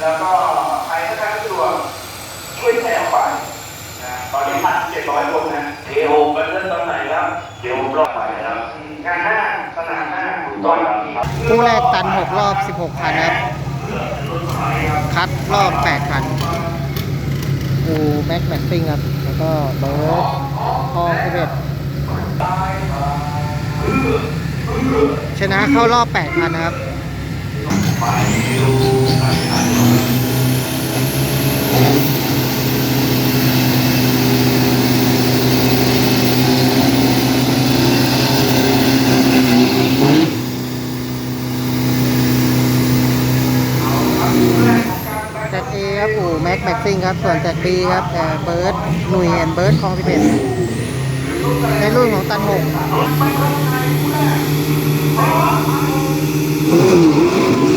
แล้วก็ใครถ้าทางสะดวกช่วยแชร์ไปนะตอนนี้พันเจ็ดร้อยคนนะเอโอเป็นเรื่องตอนไหนครับเดี๋ยวผมรอบไปนะครับงานหน้าสนามหน้าตอยครับคู่แรกตัน 6 รอบ 16 คันครับ คัดรอบ 8 คันอูแม็กแม็กซิงครับ แล้วก็เบิร์ดทองสิเอ็ดชนะเข้ารอบ 8 คันครับ แจ็ครับอู่แม็กซิงครับ ส่วนแจ็คบีครับแต่เบิร์ดหนุ่ยแอนเบิร์ดคลองสิบเอ็ดในรุ่นของตันหกไป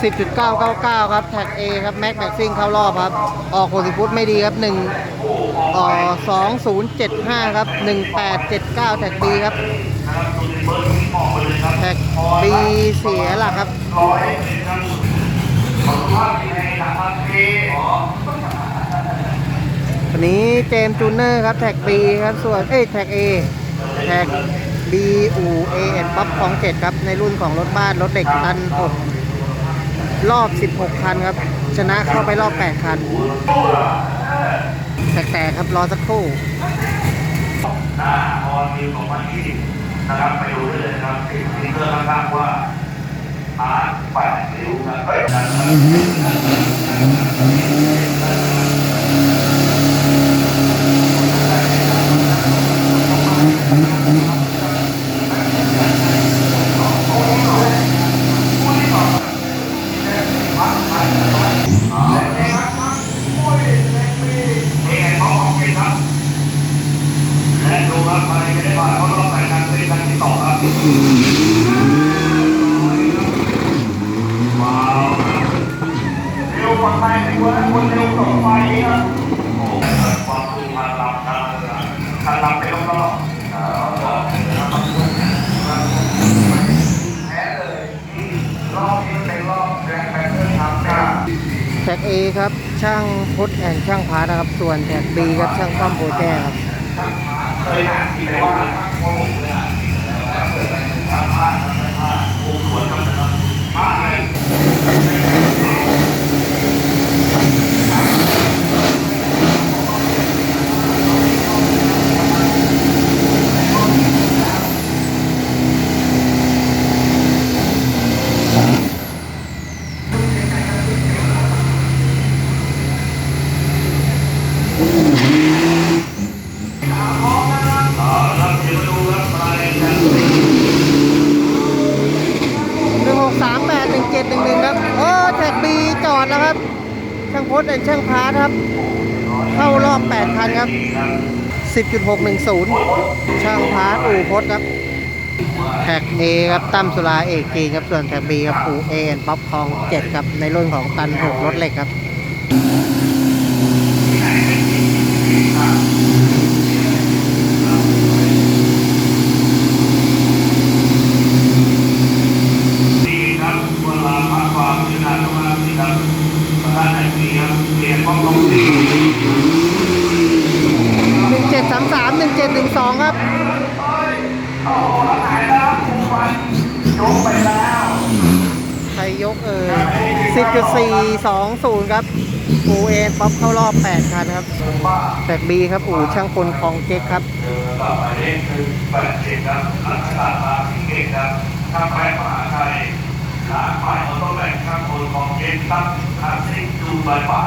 10.999 ครับ แท็ก A ครับ แม็กแม็กซิ่งเข้ารอบครับ ออก60ฟุตไม่ดีครับ1ออ2075 ครับ 1879 แท็ก B ครับ แท็ก B เสียหลักครับวันนี้เจมจูเนอร์ครับ แท็ก B ครับ ส่วนเอ้ยแท็ก A แท็ก B U A N ป๊อปของเจ็ดครับ ในรุ่นของรถบ้าน รถเด็กตันอก รอบ 16 คันครับ ชนะเข้าไปรอบ 8 คัน แตกๆครับรอสักครู่หน้าออนนิวของวันที่นะครับไปดูได้เลยนะครับติดสติ๊กเกอร์ข้างๆว่าอาร์ตแปดริ้วนะเฮ้ยนะครับ เองของของเองครับและดู ว่าเขาต้องใส่การเป็นการที่ต่อครับว้าวเร็วกว่าใครในเวอร์คนเร็วกว่าไฟครับโอ้ความคือพลังครับพลังไปรอบๆแพ้เลยรอบนี้เป็นรอบแรงแพ้เพื่อนทำได้แท็ก A ครับ ช่างพุทธแอนช่างพานะครับ ส่วนแท็ก B ครับ ช่างซ่อมโปรแจครับ เคยหาที่ไหนว่าโอ้โหเลยอะเปิดไปทำผ้าทำผ้าโอ้โหทำนะครับผ้าเลยเอาละเดี๋ยวมาดูครับมาเลยครับ หนึ่งหกสามแปดหนึ่งเจ็ดหนึ่งหนึ่งครับโอ้แท็ก B จอดแล้วครับ ช่างพุทธแอนช่างพาร์ทครับ เข้ารอบ 8 คันครับ 10.610 ช่างพาร์ทอู่พจน์ครับ แท็ก A ครับตั้มสุราเอกจีนครับ ส่วนแท็ก B ครับอู่เอ็นป๊อปคอง 7 ครับ ในรุ่นของตันหกรถเหล็กครับ ดีครับเวลาพักความพิจารณามาดีครับประธานในปีครับเรียนความลงดี 1733 1712 ครับ โอ้โหหายแล้วคุณวันยกไปแล้ว ใครยกเอ่ย 10.420ครับอูเอ็นป๊อปเข้ารอบ8คันครับแท็ก B ครับอู่ช่างพลคองเจ๊กครับเจอต่อไปนี้คือแปดเจ็ดครับรัชดามาที่เก่งครับข้างแม่มหาชัยร้านใหม่ออโต้แบงค์ข้างคนของเกมตั้งทางซิ่งดูใบป่า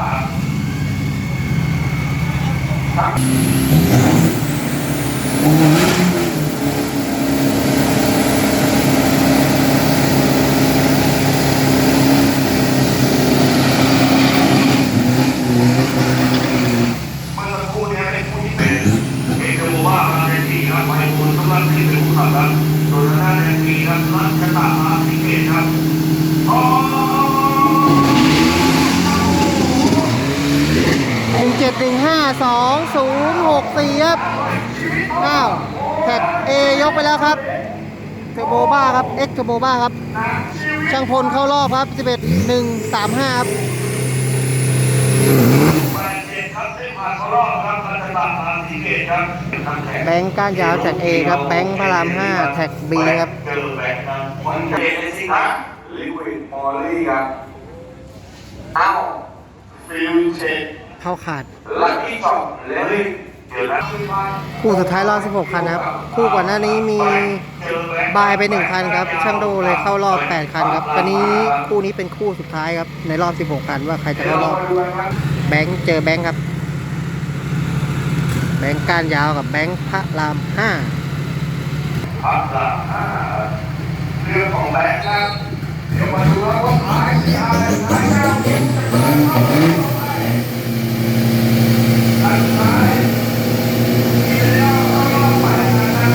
ครับ 0 6 4 ครับอ้าวแท็กเอยกไปแล้วครับเทอร์โบบ้าครับเอ็กเทอร์โบบ้าครับ ช่างพลเข้ารอบครับ 11 1 3 5 ครับแบงค์ก้านยาวแท็ก A ครับ แบงค์พระราม 5 แท็ก B ครับวันเดย์สิครับลิควิดมอลลี่ครับอ้าวฟิลเช็ค เข้าขาดลัคกี้ช็อปเลลี่เดี๋ยวนะคู่สุดท้ายรอบ 16 คันครับ คู่ก่อนหน้านี้มีบายไป 1 คันครับ ช่างโดเลยเข้ารอบ 8 คันครับตอนนี้คู่นี้เป็นคู่สุดท้ายครับ ในรอบ 16 คันว่าใครจะเข้ารอบ แบงค์เจอแบงค์ครับ แบงค์ก้านยาวกับแบงค์พระราม5พักละห้าเรื่องของแบงค์ครับเดี๋ยวมาดูว่าว่าขายที่อะไรขายครับอันท้ายที่แล้วเข้ารอบไปนะครับ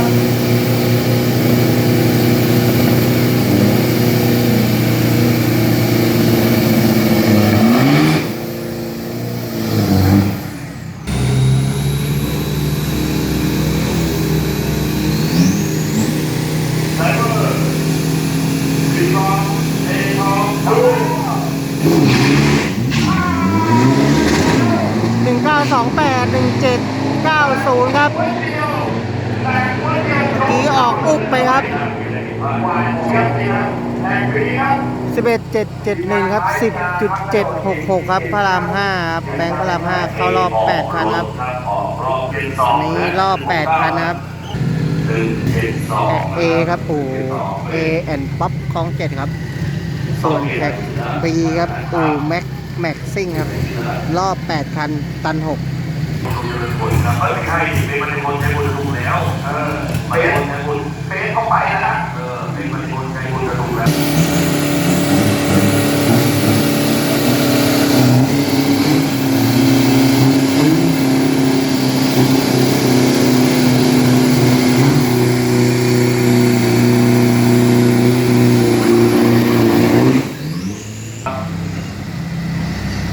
ไดเวอร์สีทองเอทองทั้งหมด 1928 1790 ครับ เมื่อกี้ออกอุ๊บไปครับ วายครับนี่ครับแรงฟรีครับ 11.771 ครับ 10.766 ครับ พระราม5ครับแบงค์พระราม5เข้ารอบ8คันครับอันนี้รอบ8คันครับหนึ่งเอครับปู่ A and ป๊อปคลองเจ็ดครับ ส่วนแท็ก B ครับปู่แม็กแม็กซิ่งครับ รอบ8คันตัน6ไม่ใช่เป็นมันเป็นคนใช้คนจะดูแล้วเออไปคนใช้คนเฟซเข้าไปแล้วนะเออเป็นมันเป็นคนใช้คนจะดูแล้ว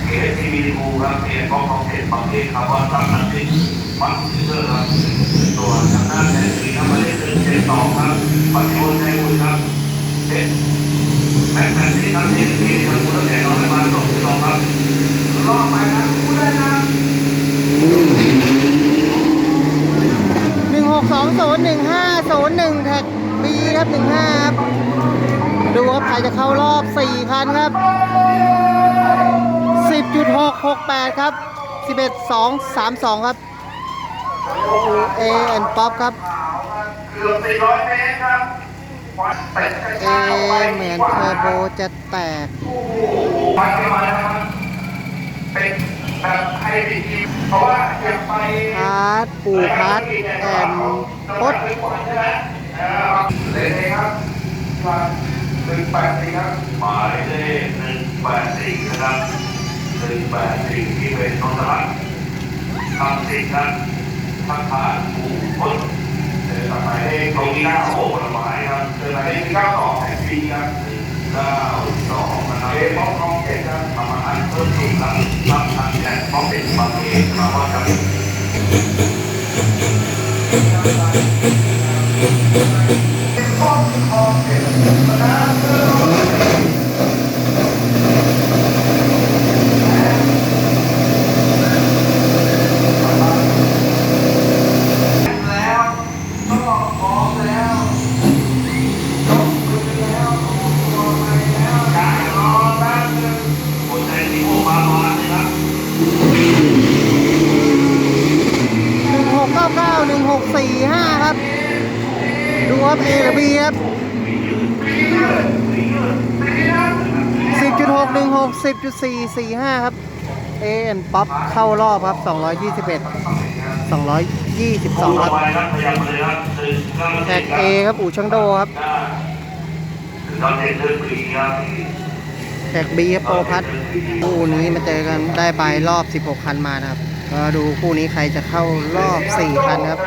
เอทีวีคูครับเอฟองของเทปบางเทปครับว่าตั้งนันติมังเซอร์ครับตัวทางด้านแทนสีครับมาเล่นเป็นเจสองครับปฏิวัติใจคุณครับเอ็ แม็กแมนซี่ครับเอทีวีครับคุณแข่งน้อในบ้านสองสองครับรอบไปครับคุณได้นะ16201501แท็ก B ครับ15ครับดูครับใครจะเข้ารอบ4คันครับ10.668ครับ11.232ครับ A and Pop ครับเกือบ400เมตรครับเตะกระ A ชากออกไปเหมือนเทอร์โบจะแตกวัดกันมาแล้วครับ เป็นแบบไฮบริดเพราะว่าอยากไปพาร์ทปูพาร์ทแอนพดเล่นเองครับหนึ่งแปดสี่ครับหมายเลขหนึ่งแปดสี่นะครับหนึ่งแปดสี่ที่เป็นนนทรัตน์ทำสิครับพัฒนาผู้คนเจอหมายเลขตรงนี้เก้าโอ้ผลไม้ เจอหมายเลขเก้าสองแห่งปีครับเก้าสองนะครับเอฟองคองเจ็ดครับทำอาหารเพิ่มสูงครับทำทานแดดพร้อมเป็นบางเองมาว่าจะแล้วก็พร้อมแล้วต้องคุยแล้วรอไปแล้วการรอแป๊บนึงคนใจที่โอมามาเลยครับ 1699 1645 ครับ ดูครับ A หรือ B ครับ 6.445 ครับ A and Pop เข้ารอบครับ 221 222 ครับไปครับพยายามเลยครับหนึ่งเก้าแท็ก A ครับอู่ช่างโดครับตอนเจ็ดเดือนปีครับแท็ก B ครับโปรพัทคู่นี้มาเจอกันได้ไปรอบ 16 คันมานะครับ ก็ดูคู่นี้ใครจะเข้ารอบ 4 คันครับ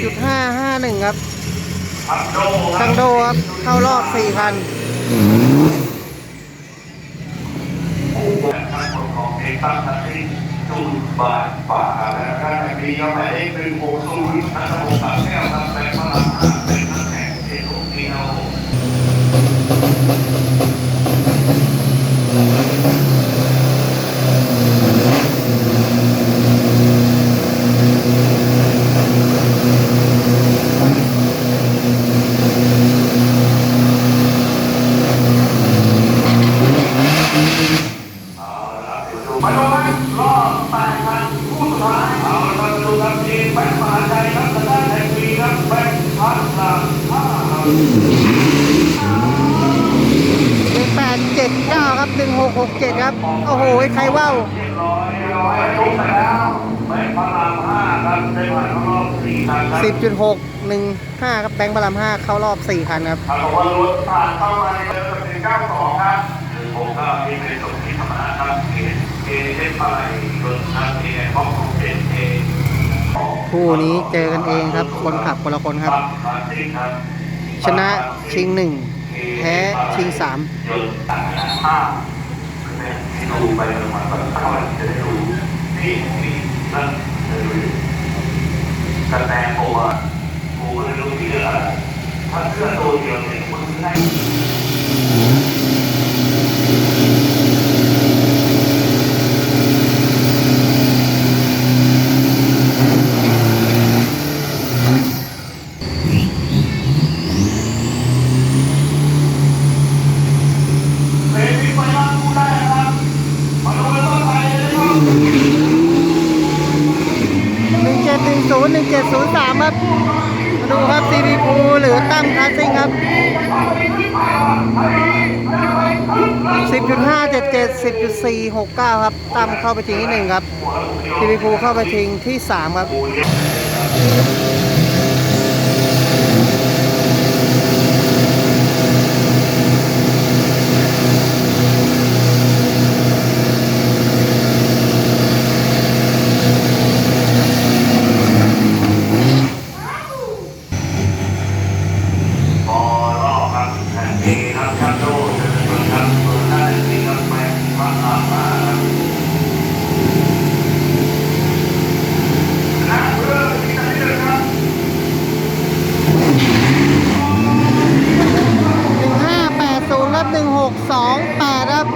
10.358 10.551 ครับทังโดคชัรับงโดครับ เข้ารอบ4คันทางของเอกตั้งทัศน์จูนบาทฝ่านะครับในปีก็หมายเลขหนึ่งหกศูนย์นัทพงศ์ปากแก้วครับแบงค์พลังหาเป็นนักแข่งเทลุกีโนมาดูครับรอบแปดพันคู่สุดท้ายเอาละมาดูครับทีมแบงค์มหาชัยครับทางด้านแห่งปีครับแบงค์พันหลังห้าครับ 1879 ครับ 1667 ครับ โอ้โห ใครว่าว เรียบร้อยเรียบร้อยจบไปแล้วแบงค์พันหลังห้าครับได้ผ่านเข้ารอบสี่ครั้งครับ 10.615ครับแบงค์พระราม5เข้ารอบ4คันครับถ้าบอกว่ารถผ่านเข้ามาในเบอร์เป็นเก้าสองครับผมก็มีเป็นสมที่ธรรมนะครับเอเอเอสอะไรรถทางเอของของเอเอคู่นี้เจอกันเองครับ คนขับคนละคนครับ ชนะชิง1แพ้ชิง3ยนต์ต่างกันห้าที่ดูไปประมาณสักเท่าไหร่จะได้ดูนี่นี่นั่นจะดูกระแตโปะกูไม่รู้ที่อะไรถ้าเสื้อตัวเดียวเนี่ยคุณได้เพลงนี้ไปรับผู้ได้นะครับมาดูกันว่าใครจะไดูครับมาดูครับ CP ภูหรือตั้มคาสซิ่งครับ10.577 10.469 ครับตั้มเข้าไปชิงที่1ครับซีบีพูเข้าไปชิงที่สามครับ พอรอบครับแผ่นเอครับชัดโดเจริญครับเปิดได้ที่ครับแปดพระอามาครับนะเพื่อที่จะได้ครับ 1580 ครับ 1628 ครับ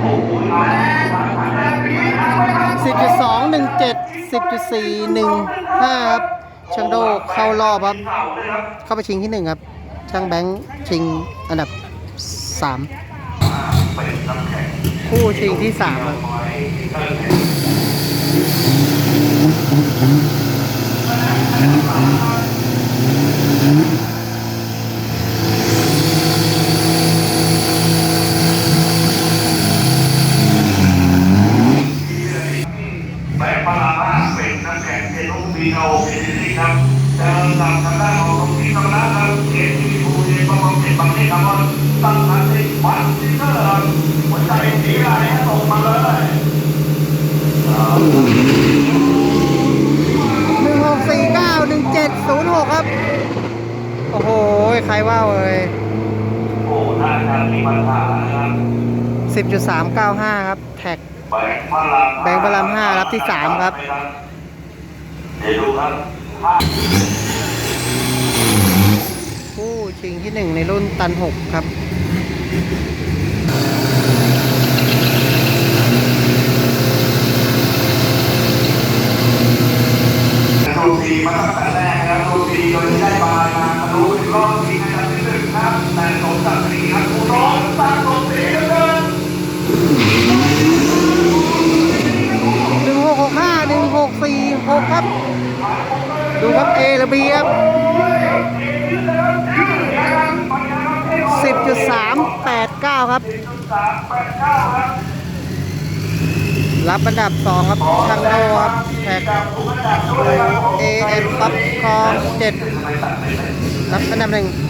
โอ้โหมาแล้ว เจ็ดสิบจุดสี่หนึ่งห้าครับชังโดเข้ารอบครับ เข้าไปชิงที่หนึ่งครับ ช่างแบงค์ชิงอันดับสามคู่ชิงที่สามครับงค์พลามาเป็นน้ำแข็งเทลุปีโนเอเจนซี่ครับเดินหลังทางด้านของตรงนี้ธรรมนะครับ เอทีภูเอประมาณเจ็ดบางที่ครับว่าตั้งทันทีวันที่เตอร์หัวใจสีอะไรให้ตกมาเลย 1649 1706 ครับ โอ้โห ใครว่าวเลย โอ้น่าจะมีปัญหานะครับ 10.395 ครับ แท็กแบงค์พลามแบงค์พระรามห้ารับที่สามครับเดี๋ยวดูครับภาพคู่ชิงที่1ในรุ่นตัน6ครับดูดีมาตั้งแต่แรกนะครับดูดีโดยที่ได้บายมาทะลุถึงรอบชิงอันดับที่หนึ่งครับแต่สมศักดิ์ศรีครับผู้ ระเบียบ 10.389 ครับ รับอันดับ 2 ครับชังโนครับแท็กเอเอ็มปั๊บคอง7รับอันดับ 1